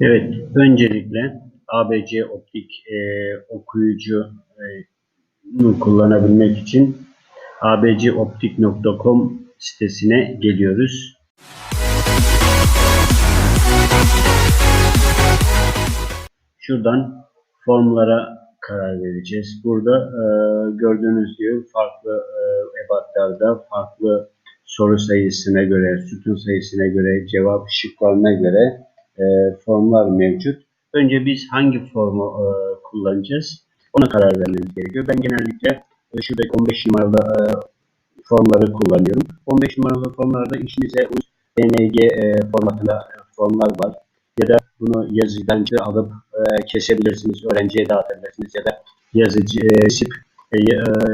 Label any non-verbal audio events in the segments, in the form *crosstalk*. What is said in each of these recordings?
Evet, öncelikle ABC Optik e, okuyucu e, nu kullanabilmek için abcoptik.com sitesine geliyoruz. Şuradan formlara karar vereceğiz. Burada e, gördüğünüz gibi farklı e, ebatlarda, farklı soru sayısına göre, sütun sayısına göre, cevap şıklarına göre e, formlar mevcut. Önce biz hangi formu e, kullanacağız? Ona karar vermemiz gerekiyor. Ben genellikle e, şuradaki 15 numaralı e, formları kullanıyorum. 15 numaralı formlarda işinize DNG formatında formlar var. Ya da bunu yazıdan alıp kesebilirsiniz, öğrenciye dağıtabilirsiniz ya da yazıcı sip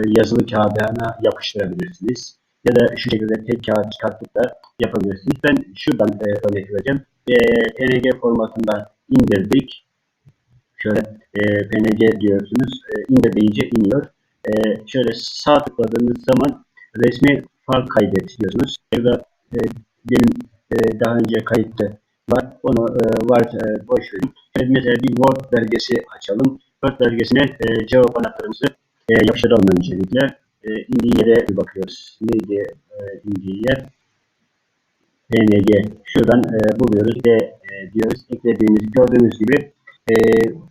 yazılı kağıdına yapıştırabilirsiniz. Ya da şu şekilde tek kağıt çıkartıp da yapabilirsiniz. Ben şuradan e, örnek vereceğim. E, PNG formatında indirdik. Şöyle e, PNG diyorsunuz. E, indir deyince iniyor. E, şöyle sağ tıkladığınız zaman resmi far kaydet diyorsunuz. Ya da e, benim e, daha önce kayıtlı var. Onu e, var e, boş verin. Şöyle mesela bir Word belgesi açalım. Word belgesine e, cevap anahtarımızı e, yapıştıralım öncelikle. E, indiği yere bir bakıyoruz. Neydi e, indiği yer? PNG. Şuradan e, buluyoruz. D e, diyoruz. Eklediğimiz gördüğünüz gibi e,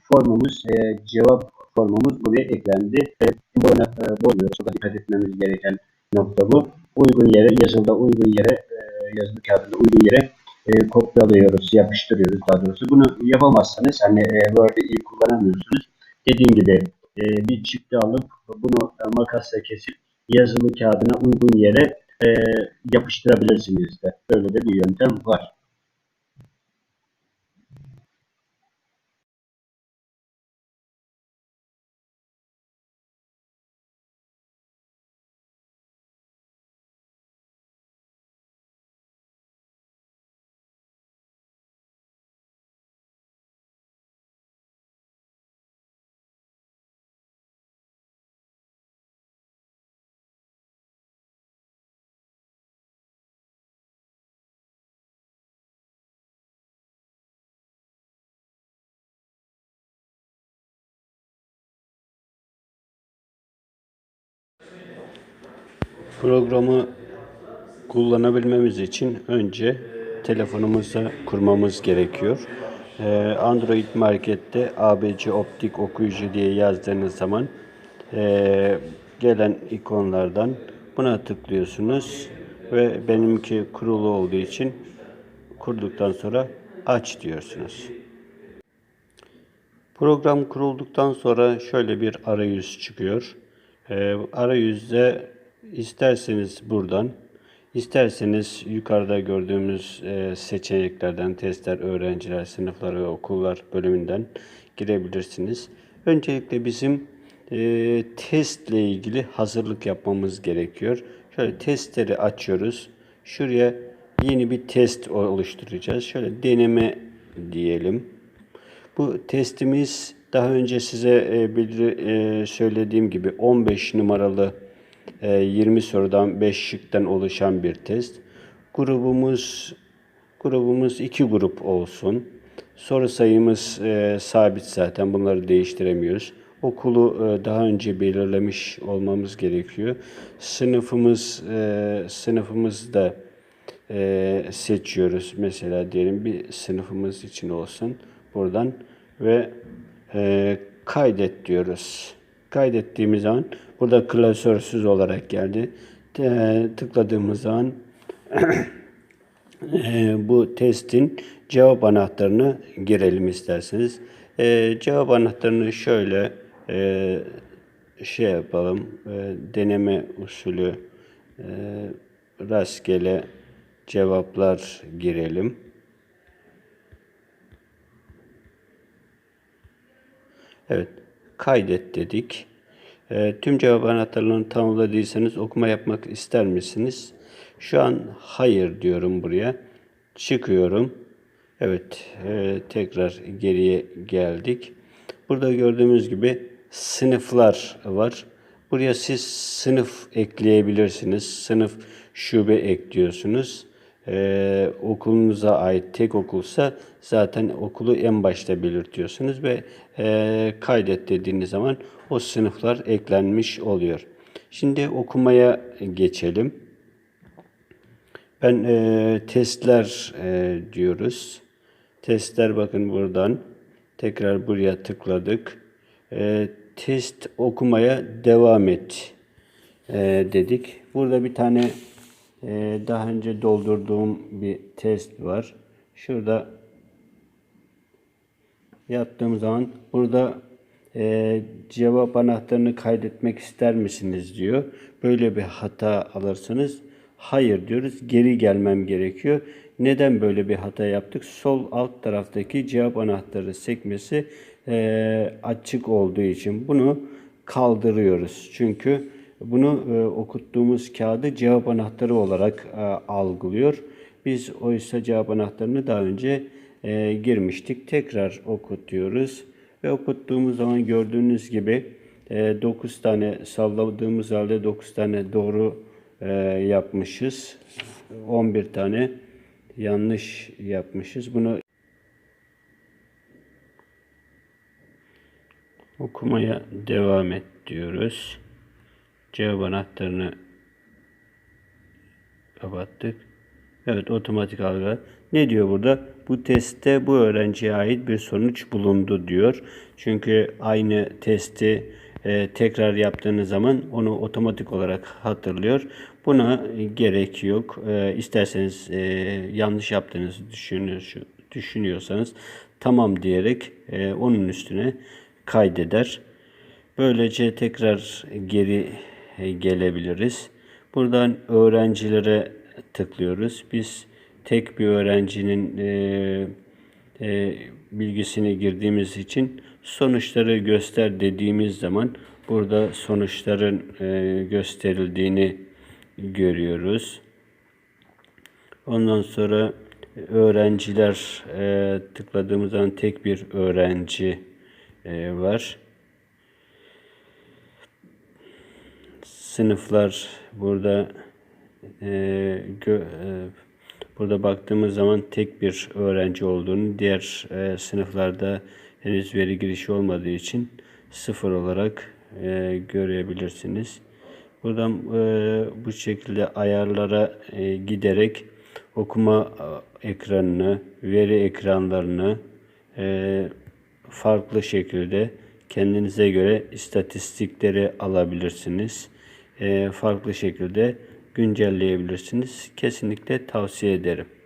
formumuz, e, cevap formumuz buraya eklendi. E, buna e, buluyoruz. Burada dikkat etmemiz gereken nokta bu. Uygun yere, yazılıda uygun yere, e, yazılı kağıdında uygun yere e, kopyalıyoruz, yapıştırıyoruz daha doğrusu. Bunu yapamazsanız, hani e, Word'ü iyi kullanamıyorsunuz. Dediğim gibi e, bir çıktı alıp bunu e, makasla kesip yazılı kağıdına uygun yere e, yapıştırabilirsiniz de. Böyle de bir yöntem var. Programı kullanabilmemiz için önce telefonumuza kurmamız gerekiyor. Ee, Android markette ABC Optik Okuyucu diye yazdığınız zaman e, gelen ikonlardan buna tıklıyorsunuz ve benimki kurulu olduğu için kurduktan sonra aç diyorsunuz. Program kurulduktan sonra şöyle bir arayüz çıkıyor. Ee, arayüzde isterseniz buradan, isterseniz yukarıda gördüğümüz e, seçeneklerden testler, öğrenciler, sınıflar ve okullar bölümünden girebilirsiniz. Öncelikle bizim e, testle ilgili hazırlık yapmamız gerekiyor. Şöyle testleri açıyoruz. Şuraya yeni bir test oluşturacağız. Şöyle deneme diyelim. Bu testimiz daha önce size e, bildir, e, söylediğim gibi 15 numaralı 20 sorudan 5 şıktan oluşan bir test. Grubumuz grubumuz iki grup olsun. Soru sayımız e, sabit zaten. Bunları değiştiremiyoruz. Okulu e, daha önce belirlemiş olmamız gerekiyor. Sınıfımız e, sınıfımız da e, seçiyoruz. Mesela diyelim bir sınıfımız için olsun buradan ve e, kaydet diyoruz. Kaydettiğimiz zaman burada klasörsüz olarak geldi. E, tıkladığımız zaman *clears throat* e, bu testin cevap anahtarını girelim isterseniz. E, cevap anahtarını şöyle e, şey yapalım. E, deneme usulü e, rastgele cevaplar girelim. Evet, kaydet dedik. E, tüm cevap anahtarlarını tamamladıysanız okuma yapmak ister misiniz? Şu an hayır diyorum buraya. Çıkıyorum. Evet, e, tekrar geriye geldik. Burada gördüğümüz gibi sınıflar var. Buraya siz sınıf ekleyebilirsiniz. Sınıf şube ekliyorsunuz. E, okulunuza ait tek okulsa zaten okulu en başta belirtiyorsunuz ve e, kaydet dediğiniz zaman o sınıflar eklenmiş oluyor. Şimdi okumaya geçelim. Ben e, testler e, diyoruz. Testler bakın buradan. Tekrar buraya tıkladık. E, test okumaya devam et e, dedik. Burada bir tane daha önce doldurduğum bir test var. Şurada yaptığım zaman burada e, cevap anahtarını kaydetmek ister misiniz diyor. Böyle bir hata alırsanız hayır diyoruz. Geri gelmem gerekiyor. Neden böyle bir hata yaptık? Sol alt taraftaki cevap anahtarı sekmesi e, açık olduğu için bunu kaldırıyoruz. Çünkü bunu e, okuttuğumuz kağıdı cevap anahtarı olarak e, algılıyor. Biz oysa cevap anahtarını daha önce e, girmiştik. Tekrar okutuyoruz. Ve okuttuğumuz zaman gördüğünüz gibi e, 9 tane salladığımız halde 9 tane doğru e, yapmışız. 11 tane yanlış yapmışız. Bunu okumaya devam et diyoruz. Cevap anahtarını kapattık. Evet otomatik algı. Ne diyor burada? Bu testte bu öğrenciye ait bir sonuç bulundu diyor. Çünkü aynı testi e, tekrar yaptığınız zaman onu otomatik olarak hatırlıyor. Buna gerek yok. E, isterseniz e, yanlış yaptığınızı düşünüyor, düşünüyorsanız tamam diyerek e, onun üstüne kaydeder. Böylece tekrar geri gelebiliriz. Buradan öğrencilere tıklıyoruz. Biz tek bir öğrencinin e, e, bilgisini girdiğimiz için sonuçları göster dediğimiz zaman burada sonuçların e, gösterildiğini görüyoruz. Ondan sonra öğrenciler tıkladığımız zaman tek bir öğrenci e, var. Sınıflar burada e, gö, e, burada baktığımız zaman tek bir öğrenci olduğunu, diğer e, sınıflarda henüz veri girişi olmadığı için sıfır olarak e, görebilirsiniz. Buradan e, bu şekilde ayarlara e, giderek okuma e, ekranını, veri ekranlarını e, farklı şekilde kendinize göre istatistikleri alabilirsiniz. Farklı şekilde güncelleyebilirsiniz. Kesinlikle tavsiye ederim.